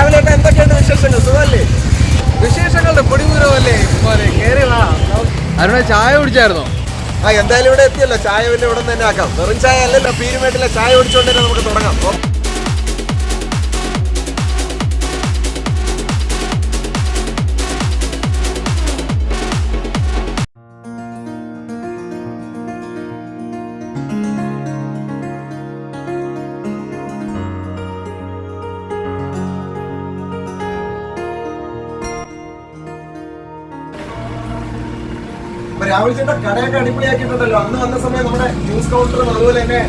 രാവിലെ എന്തൊക്കെയാണ് വിശേഷങ്ങൾ? സുഖമല്ലേ? വിശേഷങ്ങളുടെ പൊടിപൂരമല്ലേ പോലെ കേരള? അരുണ ചായ കുടിച്ചായിരുന്നോ? ആ എന്തായാലും ഇവിടെ എത്തിയല്ലോ. ചായ വലിയ നിന്ന് തന്നെ ആക്കാം. വെറും ചായ അല്ലല്ലോ പീരുമേട്ടിലെ ചായ കുടിച്ചുകൊണ്ടേ നമുക്ക് തുടങ്ങാം. രാഹുൽ ചേട്ടൻ കടയൊക്കെ അടിപൊളിയാക്കിയിട്ടുണ്ടല്ലോ. അന്ന് വന്ന സമയം നമ്മുടെ ജ്യൂസ് കൗണ്ടറും അതുപോലെ തന്നെ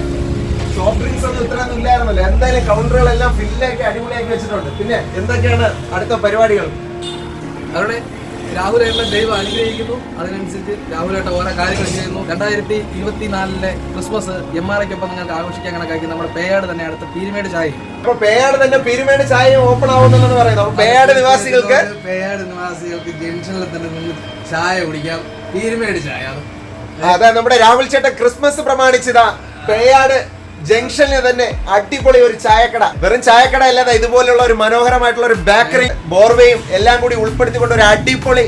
സോഫ്റ്റ് ഡ്രിങ്ക്സ് ഒന്നും ഇത്രയൊന്നും ഇല്ലായിരുന്നല്ലോ. എന്തായാലും കൗണ്ടറുകളെല്ലാം ഫില്ലാക്കി അടിപൊളിയാക്കി വെച്ചിട്ടുണ്ട്. പിന്നെ എന്തൊക്കെയാണ് അടുത്ത പരിപാടികൾ? അരുണെ രാഹുലേട്ടനെ ദൈവം അനുഗ്രഹിക്കുന്നു. അതിനനുസരിച്ച് രാഹുലേട്ട ഓരോ കാര്യങ്ങൾ ചെയ്യുന്നു. രണ്ടായിരത്തി ഇരുപത്തിനാലിലെ ക്രിസ്മസ് എം ആർ ഐക്കൊപ്പം നിങ്ങൾക്ക് ആഘോഷിക്കാൻ കണക്കാക്കി നമ്മുടെ പേയാട് തന്നെ അടുത്ത പീരുമേട് ചായ അപ്പൊ പേയാട് തന്നെ പീരുമേട് ചായ ഓപ്പൺ ആവുന്നു പറയുന്നത്. പേയാട് നിവാസികൾക്ക് പേയാട് നിവാസികൾക്ക് ജംഗ്ഷനിൽ തന്നെ ചായ കുടിക്കാം. അത് നമ്മുടെ രാഹുൽ ചേട്ടൻ ക്രിസ്മസ് പ്രമാണിച്ചതാ. പേയാട് ജംഗ്ഷനിൽ തന്നെ അടിപൊളി ഒരു ചായക്കട. വെറും ചായക്കട അല്ലാതെ ഇതുപോലുള്ള ഒരു മനോഹരമായിട്ടുള്ള ഒരു ബേക്കറി ബോർവേയും എല്ലാം കൂടി ഉൾപ്പെടുത്തിക്കൊണ്ട് ഒരു അടിപൊളി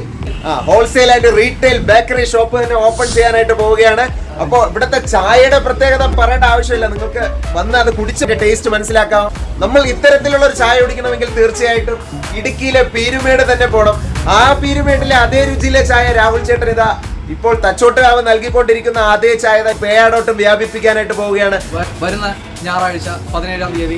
ഹോൾസെയിൽ ആയിട്ട് റീറ്റെയിൽ ബേക്കറി ഷോപ്പ് തന്നെ ഓപ്പൺ ചെയ്യാനായിട്ട് പോവുകയാണ്. അപ്പോൾ ഇവിടുത്തെ ചായയുടെ പ്രത്യേകത പറയേണ്ട ആവശ്യമില്ല. നിങ്ങൾക്ക് വന്ന് അത് കുടിച്ചിട്ട് ടേസ്റ്റ് മനസ്സിലാക്കാം. നമ്മൾ ഇത്തരത്തിലുള്ള ഒരു ചായ കുടിക്കണമെങ്കിൽ തീർച്ചയായിട്ടും ഇടുക്കിയിലെ പീരുമേട് തന്നെ പോകണം ആ പീരുമേട്ടിലെ അതേ രുചിയിലെ ചായ രാഹുൽ ചേട്ടൻ ഇതാ ഇപ്പോൾ തച്ചോട്ടുകാവ് നൽകിക്കൊണ്ടിരിക്കുന്ന അതേ ചായ പേയാടോട്ടും വ്യാപിപ്പിക്കാനായിട്ട് പോവുകയാണ്. വരുന്ന ഞായറാഴ്ച പതിനേഴാം തീയതി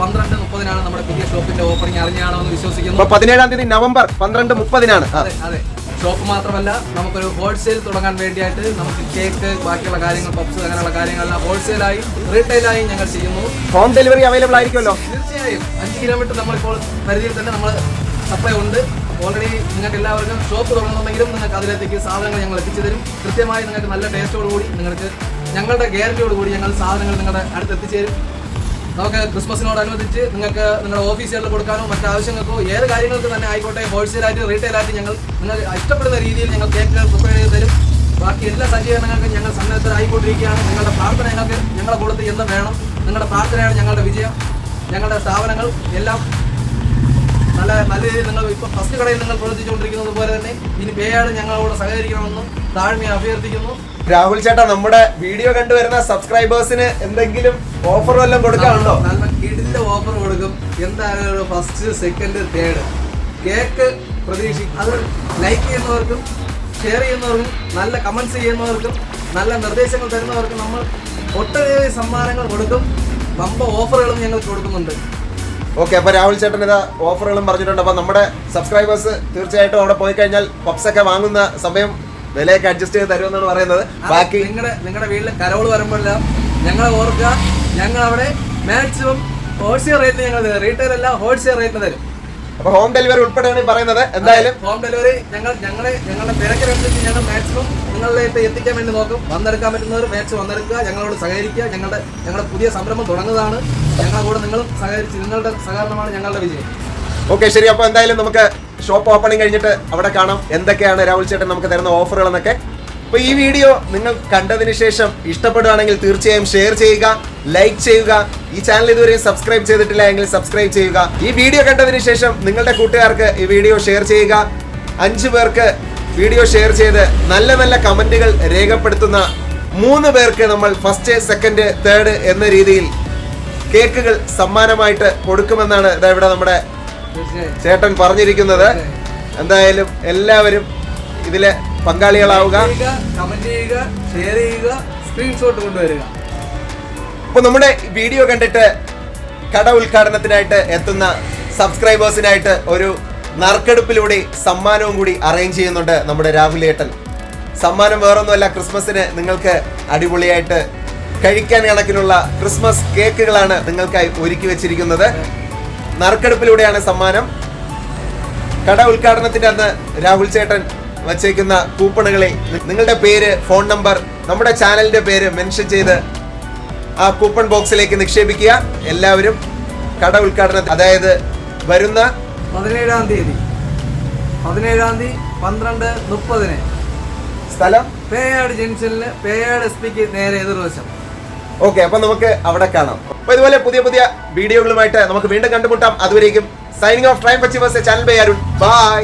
പന്ത്രണ്ട് മുപ്പതിനാണ് നമ്മുടെ പുതിയ ഷോപ്പിന്റെ ഓപ്പണിംഗ്. അറിഞ്ഞാണെന്ന് വിശ്വസിക്കുന്നു. അപ്പൊ പതിനേഴാം തീയതി നവംബർ പന്ത്രണ്ട് മുപ്പതിനാണ്. അതെ അതെ. ഷോപ്പ് മാത്രമല്ല നമുക്കൊരു ഹോൾസെയിൽ തുടങ്ങാൻ വേണ്ടിയിട്ട് നമുക്ക് കേക്ക് ബാക്കിയുള്ള കാര്യങ്ങൾ പപ്സ് അങ്ങനെയുള്ള കാര്യങ്ങളെല്ലാം ഹോൾസെയിലായി റീറ്റെയിലായി ഞങ്ങൾ ചെയ്യുന്നു. ഹോം ഡെലിവറി അവൈലബിൾ ആയിരിക്കുമല്ലോ. തീർച്ചയായും. അഞ്ച് കിലോമീറ്റർ നമ്മളിപ്പോൾ പരിധിയിൽ തന്നെ നമ്മൾ സപ്ലൈ ഉണ്ട്. ഓൾറെഡി നിങ്ങൾക്ക് എല്ലാവർക്കും ഷോപ്പ് തുടങ്ങുന്നുണ്ടെങ്കിലും നിങ്ങൾക്ക് അതിലേക്ക് സാധനങ്ങൾ ഞങ്ങൾ എത്തിച്ചു തരും. കൃത്യമായി നിങ്ങൾക്ക് നല്ല ടേസ്റ്റോടുകൂടി നിങ്ങൾക്ക് ഞങ്ങളുടെ ഗ്യാരണ്ടിയോട് കൂടി ഞങ്ങൾ സാധനങ്ങൾ നിങ്ങളുടെ അടുത്ത് എത്തിച്ചേരും നമുക്ക് ക്രിസ്മസിനോടനുബന്ധിച്ച് നിങ്ങൾക്ക് നിങ്ങളുടെ ഓഫീസുകളിൽ കൊടുക്കാനോ മറ്റു ആവശ്യങ്ങൾക്കോ ഏത് കാര്യങ്ങൾക്ക് തന്നെ ആയിക്കോട്ടെ ഹോൾസെയിലായിട്ട് റീറ്റെയിലായിട്ട് ഞങ്ങൾ നിങ്ങൾ ഇഷ്ടപ്പെടുന്ന രീതിയിൽ ഞങ്ങൾ കേക്കുകൾ പ്രിപ്പയർ ചെയ്ത് തരും. ബാക്കി എല്ലാ സജ്ജീകരണങ്ങൾക്കും ഞങ്ങൾ സന്നദ്ധരായിക്കൊണ്ടിരിക്കുകയാണ് നിങ്ങളുടെ പ്രാർത്ഥന ഞങ്ങൾക്ക് ഞങ്ങളുടെ കൂടുതൽ എന്നും വേണം. നിങ്ങളുടെ പ്രാർത്ഥനയാണ് ഞങ്ങളുടെ വിജയം. ഞങ്ങളുടെ സ്ഥാപനങ്ങൾ എല്ലാം നല്ല നല്ല രീതിയിൽ നിങ്ങൾ ഇപ്പോൾ ഫസ്റ്റ് കടയിൽ നിങ്ങൾ പ്രവർത്തിച്ചുകൊണ്ടിരിക്കുന്നത് പോലെ തന്നെ ഇനി പേയാട് ഞങ്ങളോട് സഹകരിക്കണമെന്ന് താഴ്മയെ അഭ്യർത്ഥിക്കുന്നു. രാഹുൽ ചേട്ടാ നമ്മുടെ വീഡിയോ കണ്ടുവരുന്ന സബ്സ്ക്രൈബേഴ്സിന് എന്തെങ്കിലും ഓഫർ വല്ലതും കൊടുക്കാറുണ്ടോ നല്ല കിടിന്റെ ഓഫർ കൊടുക്കും. എന്തായാലും ഫസ്റ്റ് സെക്കൻഡ് തേർഡ് കേക്ക് പ്രതീക്ഷിക്കും. അത് ലൈക്ക് ചെയ്യുന്നവർക്കും ഷെയർ ചെയ്യുന്നവർക്കും നല്ല കമൻസ് ചെയ്യുന്നവർക്കും നല്ല നിർദ്ദേശങ്ങൾ തരുന്നവർക്കും നമ്മൾ ഒട്ടനവധി സമ്മാനങ്ങൾ കൊടുക്കും. വമ്പ ഓഫറുകളും ഞങ്ങൾ കൊടുക്കുന്നുണ്ട്. ഓക്കെ അപ്പൊ രാഹുൽ ചേട്ടൻ ഇതാ ഓഫറുകളും പറഞ്ഞിട്ടുണ്ട്. അപ്പൊ നമ്മുടെ സബ്സ്ക്രൈബേഴ്സ് തീർച്ചയായിട്ടും അവിടെ പോയി കഴിഞ്ഞാൽ പപ്സ് ഒക്കെ വാങ്ങുന്ന സമയം വിലയൊക്കെ അഡ്ജസ്റ്റ് ചെയ്ത് തരുമെന്നാണ് പറയുന്നത്. ബാക്കി നിങ്ങളുടെ നിങ്ങളുടെ വീട്ടിൽ കരോൾ വരുമ്പോഴെല്ലാം ഞങ്ങളെ ഓർക്കുക ഞങ്ങൾ അവിടെ മാക്സിമം ഹോൾസെയിൽ റേറ്റിന് ഞങ്ങൾ റീറ്റെയിൽ അല്ല ഹോൾസെയിൽ റേറ്റിന് തരും. അപ്പൊ ഹോം ഡെലിവറി ഉൾപ്പെടെയാണ് ഈ പറയുന്നത്. എന്തായാലും ഹോം ഡെലിവറി ഞങ്ങൾ ഞങ്ങളെ ഞങ്ങളുടെ തിരക്കിനനുസരിച്ച് ഞങ്ങൾ മാക്സിമം നിങ്ങളിലേക്ക് എത്തിക്കാൻ വേണ്ടി നോക്കും. വന്നെടുക്കാൻ പറ്റുന്നവർ മാക്സിമം വന്നെടുക്കുക ഞങ്ങളോട് സഹകരിക്കുക ഞങ്ങളുടെ ഞങ്ങളുടെ പുതിയ സംരംഭം തുടങ്ങുന്നതാണ്. ഞങ്ങളുടെ കൂടെ നിങ്ങളും സഹകരിച്ച് നിങ്ങളുടെ സഹകരണമാണ് ഞങ്ങളുടെ വിജയം. ഓക്കെ ശരി. അപ്പൊ എന്തായാലും നമുക്ക് ഷോപ്പ് ഓപ്പണിങ് കഴിഞ്ഞിട്ട് അവിടെ കാണാം. എന്തൊക്കെയാണ് രാഹുൽ ചേട്ടൻ നമുക്ക് തരുന്ന ഓഫറുകൾ എന്നൊക്കെ അപ്പൊ ഈ വീഡിയോ നിങ്ങൾ കണ്ടതിന് ശേഷം ഇഷ്ടപ്പെടുകയാണെങ്കിൽ തീർച്ചയായും ഷെയർ ചെയ്യുക ലൈക്ക് ചെയ്യുക. ഈ ചാനൽ ഇതുവരെയും സബ്സ്ക്രൈബ് ചെയ്തിട്ടില്ല എങ്കിൽ സബ്സ്ക്രൈബ് ചെയ്യുക. ഈ വീഡിയോ കണ്ടതിന് ശേഷം നിങ്ങളുടെ കൂട്ടുകാർക്ക് ഈ വീഡിയോ ഷെയർ ചെയ്യുക. അഞ്ചു പേർക്ക് വീഡിയോ ഷെയർ ചെയ്ത് നല്ല നല്ല കമന്റുകൾ രേഖപ്പെടുത്തുന്ന മൂന്ന് പേർക്ക് നമ്മൾ ഫസ്റ്റ് സെക്കൻഡ് തേർഡ് എന്ന രീതിയിൽ കേക്കുകൾ സമ്മാനമായിട്ട് കൊടുക്കുമെന്നാണ് ഇതാ ഇവിടെ നമ്മുടെ ചേട്ടൻ പറഞ്ഞിരിക്കുന്നത്. എന്തായാലും എല്ലാവരും ഇതിലെ പങ്കാളികളാവുക. കമന്റ് ചെയ്യുക ഷെയർ ചെയ്യുക സ്ക്രീൻഷോട്ട് കൊണ്ടുവരിക. നമ്മുടെ വീഡിയോ കണ്ടിട്ട് കട ഉദ്ഘാടനത്തിനായിട്ട് എത്തുന്ന സബ്സ്ക്രൈബേഴ്സിനായിട്ട് ഒരു നറുക്കെടുപ്പിലൂടെ സമ്മാനവും കൂടി അറേഞ്ച് ചെയ്യുന്നുണ്ട് നമ്മുടെ രാഹുൽ ഏട്ടൻ. സമ്മാനം വേറൊന്നുമല്ല ക്രിസ്മസിന് നിങ്ങൾക്ക് അടിപൊളിയായിട്ട് കഴിക്കാൻ കണക്കിനുള്ള ക്രിസ്മസ് കേക്കുകളാണ് നിങ്ങൾക്കായി ഒരുക്കി വെച്ചിരിക്കുന്നത്. നറുക്കെടുപ്പിലൂടെയാണ് സമ്മാനം. കട ഉദ്ഘാടനത്തിന്റെ അന്ന് രാഹുൽ ചേട്ടൻ വച്ചേക്കുന്ന കൂപ്പണുകളെ നിങ്ങളുടെ പേര് ഫോൺ നമ്പർ നമ്മുടെ ചാനലിന്റെ പേര് മെൻഷൻ ചെയ്ത് ആ കൂപ്പൺ ബോക്സിലേക്ക് നിക്ഷേപിക്കുക. എല്ലാവരും കട ഉദ്ഘാടനം അതായത് വരുന്ന പതിനേഴാം തീയതി. പതിനേഴാം തീയതി പന്ത്രണ്ട് മുപ്പതിന്. സ്ഥലം? പേയാട് ജംഗ്ഷനിൽ പേയാട് എസ് പിക്ക് നേരെ എതിർവശം. ഓക്കെ അപ്പൊ നമുക്ക് അവിടെ കാണാം. അപ്പൊ ഇതുപോലെ പുതിയ പുതിയ വീഡിയോകളുമായിട്ട് നമുക്ക് വീണ്ടും കണ്ടുമുട്ടാം. അതുവരേക്കും സൈനിങ് ഓഫ് ട്രൈം പച്ചിവേഴ്സ് ചാനൽ ബൈ അരുൺ. ബൈ